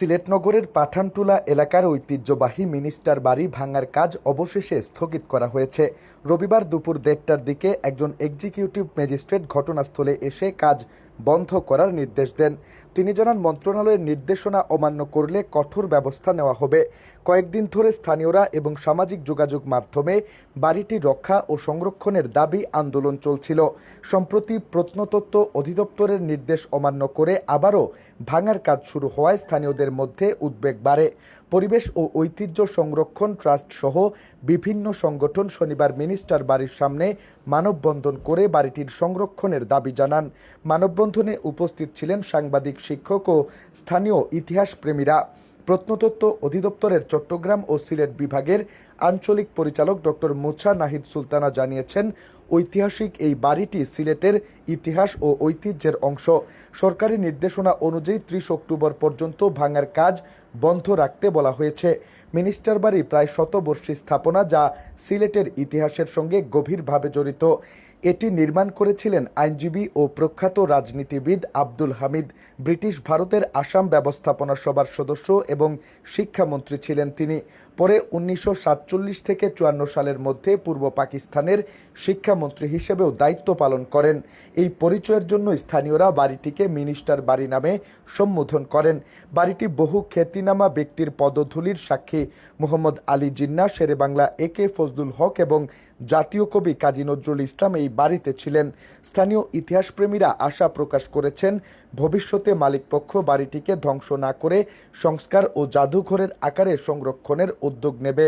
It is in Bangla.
সিলেট নগরের পাঠানটুলা এলাকার ঐতিহ্যবাহী মিনিস্টার বাড়ি ভাঙার কাজ অবশেষে স্থগিত করা হয়েছে। রবিবার দুপুর দেড়টার দিকে একজন এক্সিকিউটিভ ম্যাজিস্ট্রেট ঘটনাস্থলে এসে কাজ বন্ধ করার নির্দেশ দেন। তিনি জানান, মন্ত্রণালয়ের নির্দেশনা অমান্য করলে কঠোর ব্যবস্থা নেওয়া হবে। কয়েকদিন ধরে স্থানীয়রা এবং সামাজিক যোগাযোগ মাধ্যমে বাড়িটি রক্ষা ও সংরক্ষণের দাবি আন্দোলন চলছিল। সম্প্রতি প্রত্নতত্ত্ব অধিদপ্তরের নির্দেশ অমান্য করে আবারও ভাঙার কাজ শুরু হওয়ায় স্থানীয়দের মধ্যে উদ্বেগ বাড়ে। পরিবেশ ও ঐতিহ্য সংরক্ষণ ট্রাস্ট সহ বিভিন্ন সংগঠন শনিবার মিনিস্টার বাড়ির সামনে মানববন্ধন করে বাড়িটির সংরক্ষণের দাবি জানান। মানববন্ধনে উপস্থিত ছিলেন সাংবাদিক, শিক্ষক ও স্থানীয় ইতিহাস প্রেমীরা প্রত্নতত্ত্ব অধিদপ্তরের চট্টগ্রাম ও সিলেট বিভাগের আঞ্চলিক পরিচালক ডক্টর মুছা নাহিদ সুলতানা জানিয়েছেন, ঐতিহাসিক এই বাড়িটি সিলেটের ইতিহাস ও ঐতিহ্যের অংশ। সরকারি নির্দেশনা অনুযায়ী ত্রিশ অক্টোবর পর্যন্ত ভাঙার কাজ বন্ধ রাখতে বলা হয়েছে। মিনিস্টার বাড়ি প্রায় শতবর্ষী স্থাপনা যা সিলেটের ইতিহাসের সঙ্গে গভীরভাবে জড়িত। এটি নির্মাণ করেছিলেন আইনজীবী ও প্রখ্যাত রাজনীতিবিদ আব্দুল হামিদ। ব্রিটিশ ভারতের আসাম ব্যবস্থাপনা সভার সদস্য এবং শিক্ষামন্ত্রী ছিলেন তিনি। পরে উনিশশো সাতচল্লিশ থেকে চুয়ান্ন সালের মধ্যে পূর্ব পাকিস্তানের শিক্ষামন্ত্রী হিসেবেও দায়িত্ব পালন করেন। এই পরিচয়ের জন্য স্থানীয়রা বাড়িটিকে মিনিস্টার বাড়ি নামে সম্বোধন করেন। বাড়িটি বহু খ্যাতিনামা ব্যক্তির পদধূলির সাক্ষী। মোহাম্মদ আলী জিন্না শেরে বাংলা এ কে ফজলুল হক এবং জাতীয় কবি কাজী নজরুল ইসলাম এই বাড়িতে ছিলেন। স্থানীয় ইতিহাসপ্রেমীরা আশা প্রকাশ করেছেন, ভবিষ্যতে মালিকপক্ষ বাড়িটিকে ধ্বংস না করে সংস্কার ও জাদুঘরের আকারে সংরক্ষণের উদ্যোগ নেবে।